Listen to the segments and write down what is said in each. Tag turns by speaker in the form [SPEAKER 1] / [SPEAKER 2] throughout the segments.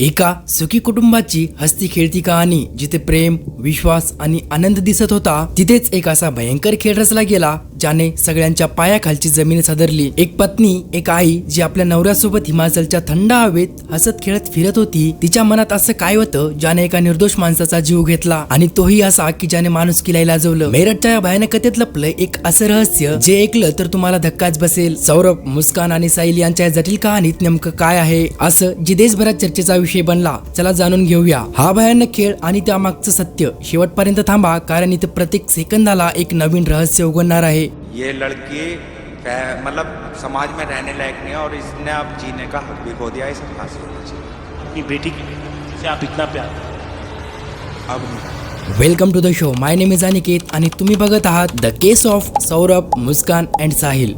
[SPEAKER 1] एका सुखी कुटुंबाची हस्ती खेळती कहाणी जिथे प्रेम विश्वास आणि आनंद दिसत होता तिथेच एक असा भयंकर खेळ रचला गेला. ज्याने सगळ्यांच्या पायाखालची जमीन सदरली. एक पत्नी एक आई जी आपल्या नवऱ्यासोबत हिमाचलच्या थंड हवेत हसत खेळत फिरत होती तिच्या मनात असं काय होतं ज्याने एका निर्दोष माणसाचा जीव घेतला? आणि तोही असा की ज्याने माणूस किला लाजवलं. मेरठच्या या भयानकतेत लपलं एक असं रहस्य जे ऐकलं तर तुम्हाला धक्काच बसेल. सौरभ मुस्कान आणि साईल यांच्या या जटिल कहाणीत नेमकं काय आहे? असं जी देशभरात चर्चेचा विषय बनला चला जाणून घेऊया. हा भयानक खेळ आणि त्यामागचं सत्य शेवटपर्यंत थांबा कारण इथं प्रत्येक सेकंदाला एक नवीन रहस्य उघडणार आहे.
[SPEAKER 2] ये लड़की मतलब समाज में रहने लायक नहीं है और इसने अब जीने का हक भी खो दिया इसे फांसी होनी चाहिए।
[SPEAKER 3] अपनी बेटी से आप इतना प्यार करते
[SPEAKER 2] अब
[SPEAKER 1] welcome to the show my name is Aniket आणि तुम्ही बघत आहात the case of Saurabh Muskan and Sahil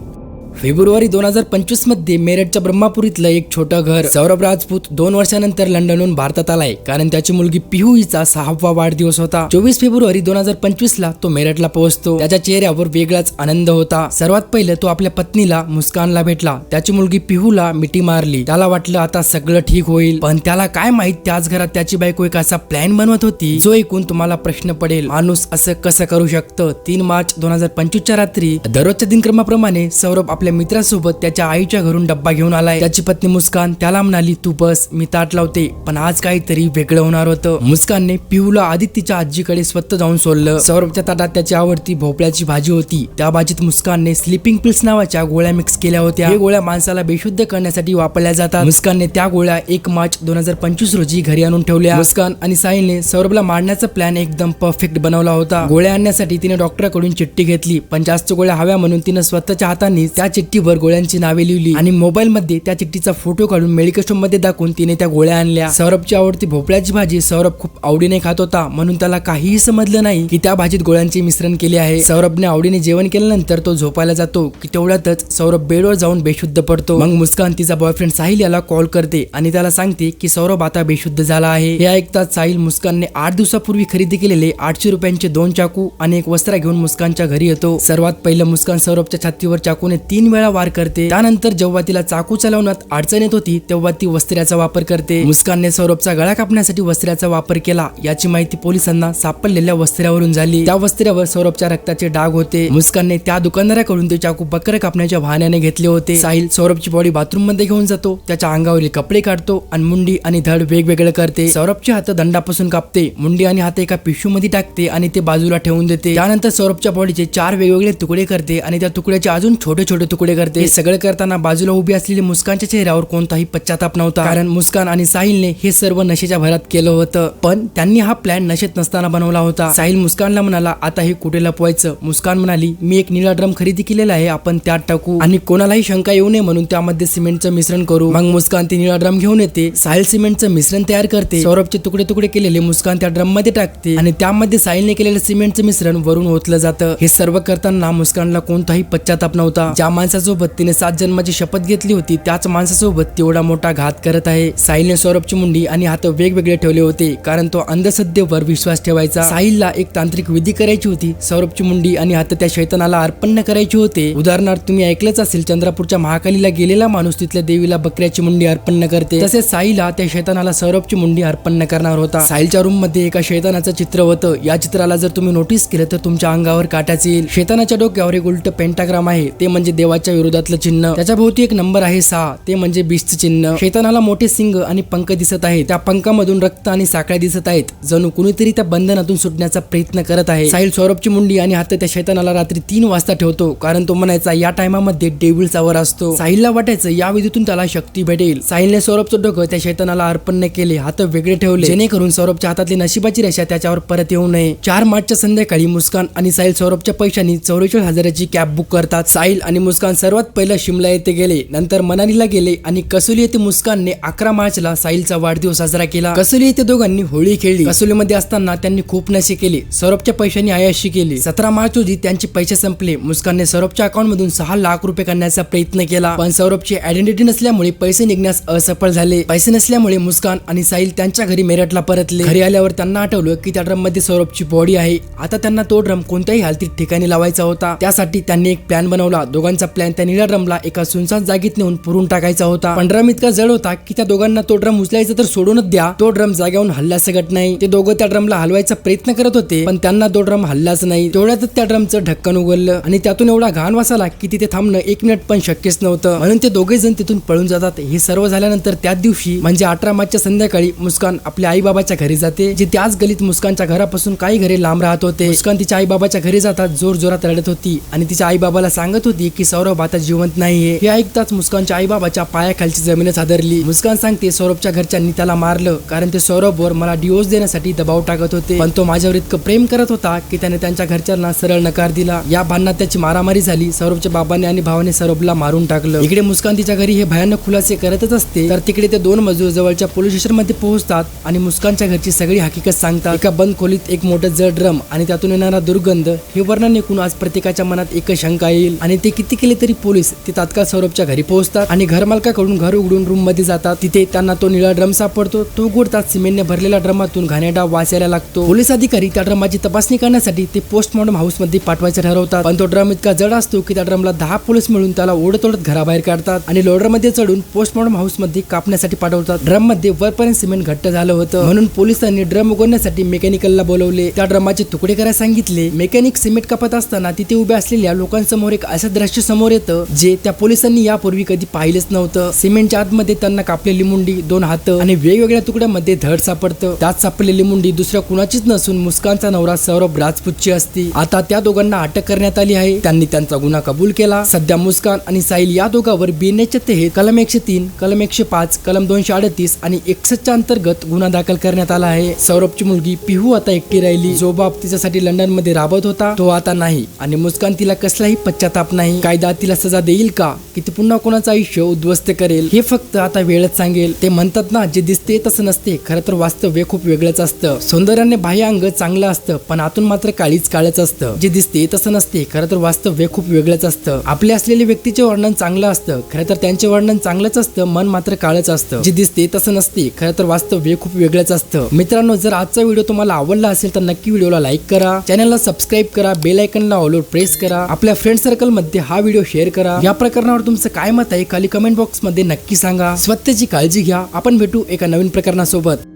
[SPEAKER 1] February दोन हजार पंचवीसमध्ये मेरठच्या ब्रह्मापुरीतलं एक छोटं घर सौरभ राजपूत दोन वर्षानंतर लंडनहून भारतात आलाय. कारण त्याची मुलगी पिहू हिचा सहावा वाढदिवस होता. चोवीस फेब्रुवारी दोन हजार पंचवीस ला तो मेरठला पोहोचतो. त्याच्या चेहऱ्यावर वेगळाच आनंद होता. सर्वात पहिले तो आपल्या पत्नीला मुस्कानला भेटला. त्याची मुलगी पिहूला मिठी मारली. त्याला वाटलं आता सगळं ठीक होईल. पण त्याला काय माहीत त्याच घरात त्याची बायको एक असा प्लॅन बनवत होती जो ऐकून तुम्हाला प्रश्न पडेल माणूस असं कसं करू शकतं? तीन मार्च दोन हजार पंचवीसच्या रात्री दररोजच्या दिनक्रमाप्रमाणे सौरभ आपल्या मित्रासोबत त्याच्या आईच्या घरून डब्बा घेऊन आलाय. त्याची पत्नी मुस्कान त्याला म्हणाली तू बस मी ताट लावते. पण आज काहीतरी वेगळं होणार होतं. मुस्कानने पिऊला आदित्यच्या आजीकडे स्वतः जाऊन सोडलं. सौरभच्या ताटात त्याची आवडती भोपळ्याची भाजी होती. त्या भाजीत मुस्कानने स्लिपिंग पिल्स नावाच्या गोळ्या मिक्स केल्या होत्या. हे गोळ्या माणसाला बेशुद्ध करण्यासाठी वापरल्या जातात. मुस्कानने त्या गोळ्या एक मार्च दोन हजार पंचवीस रोजी घरी आणून ठेवल्या. मुस्कान आणि साहिलने सौरभला मारण्याचा प्लॅन एकदम परफेक्ट बनवला होता. गोळ्या आणण्यासाठी तिने डॉक्टरकडून चिठ्ठी घेतली. पण जास्त गोळ्या हव्या म्हणून तिने स्वतःच्या हातांनी त्या चिठ्ठीवर गोळ्यांची नावे लिहिली आणि मोबाईल मध्ये त्या चिठ्ठीचा फोटो काढून मेडिकल स्टोरमध्ये दाखवून तिने त्या गोळ्या आणल्या. सौरभची आवडती भोपळ्याची भाजी सौरभ खूप आवडीने खात होता. म्हणून त्याला काहीही समजलं नाही की त्या भाजीत गोळ्यांचे मिश्रण केले आहे. सौरभने आवडीने जेवण केल्यानंतर तो झोपायला जातो. की तेवढ्यातच सौरभ बेडवर जाऊन बेशुद्ध पडतो. मग मुस्कान तिचा बॉयफ्रेंड साहिल याला कॉल करते आणि त्याला सांगते की सौरभ आता बेशुद्ध झाला आहे. हे ऐकताच साहिल मुस्कानने आठ दिवसापूर्वी खरेदी केलेले आठशे रुपयांचे दोन चाकू आणि एक वस्त्र घेऊन मुस्कानच्या घरी येतो. सर्वात पहिलं मुस्कान सौरभच्या छातीवर चाकूने तीन वेळा वार करते. त्यानंतर जेव्हा तिला चाकू चालवण्यात अडचण येत होती तेव्हा ती वस्त्र्याचा वापर करते. मुस्कानने सौरभचा गळा कापण्यासाठी वस्त्र्याचा वापर केला. याची माहिती पोलिसांना सापडलेल्या वस्त्र्यावरून झाली. त्या वस्त्र्यावर सौरभच्या रक्ताचे डाग होते. मुस्कानने त्या दुकानदाराकडून ते चाकू बकर कापण्याच्या वाहनाने घेतले होते. साहिल सौरभची बॉडी बाथरूममध्ये घेऊन जातो. त्याच्या अंगावरील कपडे काढतो आणि मुंडी आणि धड वेगवेगळे करते. सौरभचे हात दंडापासून कापते. मुंडी आणि हात एका पिशूमध्ये टाकते आणि ते बाजूला ठेवून देते. त्यानंतर सौरभच्या बॉडीचे चार वेगवेगळे तुकडे करते आणि त्या तुकड्याचे अजून छोटे छोटे तुकडे करते. हे सगळं करताना बाजूला उभी असलेली मुस्कानच्या चेहऱ्यावर कोणताही पश्चाताप नव्हता. कारण मुस्कान आणि साहिलने हे सर्व नशेच्या भरात केलं होतं. पण त्यांनी हा प्लॅन नशेत नसताना बनवला होता. साहिल मुस्कानला म्हणाला आता हे कुठे लपवायचं? मुस्कान म्हणाली मी एक निळा ड्रम खरेदी केलेला आहे. आपण त्यात टाकू आणि कोणालाही शंका येऊ नये म्हणून त्यामध्ये सिमेंटचं मिश्रण करू. मग मुस्कान ती निळा ड्रम घेऊन येते. साहिल सिमेंटचं मिश्रण तयार करते. सौरभचे तुकडे तुकडे केलेले मुस्कान त्या ड्रममध्ये टाकते आणि त्यामध्ये साहिलने केलेलं सिमेंटचं मिश्रण वरून ओतलं जातं. हे सर्व करताना मुस्कानला कोणताही पश्चाताप नव्हता. ज्या माणसासोबत तिने सात जन्माची शपथ घेतली होती त्याच माणसासोबत तेवढा मोठा घात करत आहे. साहिलने सौरभची मुंडी आणि हात वेगवेगळे ठेवले होते कारण तो अंधश्रद्धेवर विश्वास ठेवायचा. साहिलला एक तांत्रिक विधी करायची होती. सौरभची मुंडी आणि हात त्या शैतानाला अर्पण करायचे होते. उदाहरणार्थ तुम्ही ऐकलंच असेल चंद्रपूरच्या महाकालीला गेलेला माणूस तिथल्या देवीला बकऱ्याची मुंडी अर्पण करते. तसेच साईला त्या शैतानाला सौरभची मुंडी अर्पण करणार होता. साहिलच्या रूममध्ये एका शैतानाचं चित्र होतं. या चित्राला जर तुम्ही नोटीस केलं तर तुमच्या अंगावर काटाच येईल. शैतानाच्या डोक्यावर एक उलट पेंटाग्राम आहे. ते म्हणजे देवाच्या विरोधातलं चिन्ह. त्याच्या भोवती एक नंबर आहे सहा ते म्हणजे बीसचं चिन्ह. शैतानाला मोठे सिंग आणि पंख दिसत आहेत. त्या पंखामधून रक्त आणि साखळ्या दिसत आहेत. जणू कुणीतरी त्या बंधनातून सुटण्याचा प्रयत्न करत आहे. साहिल सौरभची मुंडी आणि हात त्या शैतानाला रात्री तीन वाजता ठेवतो. कारण तो म्हणायचा या टायमामध्ये डेव्हिल वर असतो. साहिलला वाटायचं या विधीतून त्याला शक्ती भेटेल. साहिलने सौरभचं डोकं त्या शैतानाला अर्पण केले हात वेगळे ठेवले. जेणेकरून सौरभच्या हातातली नशिबाची रेषा त्याच्यावर परत येऊ नये. चार मार्चच्या संध्याकाळी मुस्कान आणि साहिल सौरभच्या पैशांनी चौवेचाळीस हजाराची कॅब बुक करतात. साहिल आणि मुस्कान सर्वात पहिलं शिमला येथे गेले. नंतर मनालीला गेले आणि कसोली येथे मुस्कानने अकरा मार्चला साहिलचा वाढदिवस साजरा केला. कसोली येथे दोघांनी होळी खेळली. कसोलीमध्ये असताना त्यांनी खूप नशे केले. सौरभच्या पैशांनी आयाशी केली. सतरा मार्च रोजी त्यांचे पैसे संपले. मुस्कानने सौरभच्या अकाउंट मधून सहा लाख रुपये करण्याचा प्रयत्न केला. पण सौरभची आयडेंटिटी नसल्यामुळे पैसे निघण्यास असफल झाले. पैसे नसल्यामुळे मुस्कान आणि साहिल त्यांच्या घरी मेरठला परतले. घरी आल्यावर त्यांना आठवलं की त्या ड्रममध्ये सौरभची बॉडी आहे. आता त्यांना तो ड्रम कोणत्याही हालतीत ठिकाणी लावायचा होता. त्यासाठी त्यांनी एक प्लॅन बनवला. दोघांचा त्यांचा प्लॅन त्या निळ्या ड्रमला एका सुनसान जागेत नेऊन पुरून टाकायचा होता. पण ड्रम इतका जड होता की त्या दोघांना तो ड्रम उचलायचा तर सोडूनच द्या. तो ड्रम जाग्यावरून हल्ला सकट नाही. ते दोघं त्या ड्रमला हलवायचा प्रयत्न करत होते पण त्यांना तो ड्रम हल्लाच नाही. तेवढ्यातच त्या ड्रमचं ढक्कन उघडलं आणि त्यातून एवढा घाण वासाला की तिथे थांबणं एक मिनिट पण शक्यच नव्हतं. म्हणून ते दोघे जण तिथून पळून जातात. हे सर्व झाल्यानंतर त्याच दिवशी म्हणजे अठरा मार्चच्या संध्याकाळी मुस्कान आपल्या आई बाबाच्या घरी जाते जे त्याच गलीत मुस्कानच्या घरापासून काही घरी लांब राहत होते. मुस्कान तिच्या आई बाबाच्या घरी जातात जोर जोरात रडत होती आणि तिच्या आई बाबाला सांगत होती की सौरभ आता जिवंत नाहीये. हे ऐकताच मुस्कानच्या आईबाबाच्या पायाखालची जमीनच हादरली. मुस्कान सांगते सौरभच्या घरच्यांनी त्याला मारलं कारण ते सौरभवर मला डिवोर्स देण्यासाठी दबाव टाकत होते. पण तो माझ्यावर इतकं प्रेम करत होता की त्याने त्यांच्या घरच्यांना सरळ नकार दिला. या भांडणात त्याची मारामारी झाली. सौरभच्या बाबाने आणि भावाने सौरभला मारून टाकलं. इकडे मुस्कान तिच्या घरी हे भयानक खुलासे करतच असते. तर तिकडे ते दोन मजूर जवळच्या पोलीस स्टेशनमध्ये पोहोचतात आणि मुस्कानच्या घरची सगळी हकीकत सांगतात. एका बंद खोलीत एक मोठं जड ड्रम आणि त्यातून येणारा दुर्गंध हे वर्णन ऐकून आज प्रत्येकाच्या मनात एक शंका येईल. आणि ते किती केले तरी पोलीस ते तात्काळ सौरभच्या घरी पोहोचतात आणि घरमालकाकडून घर उघडून रूममध्ये जातात. तिथे त्यांना तो निळा ड्रम सापडतो. तो उघडतात सिमेंटने भरलेल्या ड्रमातून घाणेडा वाचायला लागतो. पोलीस अधिकारी त्या ड्रमाची तपासणी करण्यासाठी ते पोस्टमॉर्टम हाऊसमध्ये पाठवायचं ठरवतात. पण तो ड्रम इतका जड असतो की त्या ड्रमला दहा पोलीस मिळून त्याला ओढत ओढत घराबाहेर काढतात आणि लोडरमध्ये चढून पोस्टमॉर्टम हाऊसमध्ये कापण्यासाठी पाठवतात. ड्रममध्ये वरपर्यंत सिमेंट घट्ट झालं होतं. म्हणून पोलिसांनी ड्रम उघडण्यासाठी मेकॅनिकलला बोलवले. त्या ड्रमाचे तुकडे करायला सांगितले. मेकॅनिक सिमेंट कापत असताना तिथे उभ्या असलेल्या लोकांसमोर एक असं दृश्य समोर येतं जे त्या पोलिसांनी यापूर्वी कधी पाहिलेच नव्हतं. सिमेंटच्या आतमध्ये त्यांना कापलेली मुंडी दोन हात आणि वेगवेगळ्या तुकड्यामध्ये धड सापडतं. त्यात सापडलेली मुंडी दुसऱ्या कुणाचीच नसून मुस्कानचा नवरा सौरभ राजपूतची असती. आता त्या दोघांना अटक करण्यात आली आहे. त्यांनी त्यांचा गुन्हा कबूल केला. सध्या मुस्कान आणि साहिल या दोघांवर बीएनएच्या तहत कलम एकशे तीन कलम एकशे पाच कलम दोनशे अडतीस आणि एकसष्टच्या अंतर्गत गुन्हा दाखल करण्यात आला आहे. सौरभची मुलगी पिहू आता एकटी राहिली. जो बाप तिच्यासाठी लंडनमध्ये राबत होता तो आता नाही आणि मुस्कान तिला कसलाही पश्चाताप नाही. कायदा तिला सजा देईल का? की ती पुन्हा कोणाचं आयुष्य उद्ध्वस्त करेल? हे फक्त आता वेळच सांगेल. ते म्हणतात ना जे दिसते तसं नसते. खरं तर वास्तव्य खूप वेगळंच असतं. सौंदर्याने बाह्य अंग चांगलं असतं पण आतून मात्र काळीच काळच असतं. जे दिसते तसं नसते. खरं तर वास्तव्य खूप वेगळंच असतं. आपले असलेले व्यक्तीचे वर्णन चांगलं असतं. खरं तर त्यांचे वर्णन चांगलंच असतं. मन मात्र काळच असतं. जे दिसते तसं नसते. खरं तर वास्तव्य खूप वेगळंच असतं. मित्रांनो जर आजचा व्हिडिओ तुम्हाला आवडला असेल तर नक्की व्हिडिओला लाईक करा. चॅनलला सबस्क्राईब करा. बेल आयकनला ऑलवर प्रेस करा. आपल्या फ्रेंड सर्कलमध्ये हा व्हिडिओ शेअर करा. या प्रकरणावर तुमचं काय मत आहे खाली कमेंट बॉक्समध्ये नक्की सांगा. स्वतःची काळजी घ्या. आपण भेटू एका नवीन प्रकरणासोबत.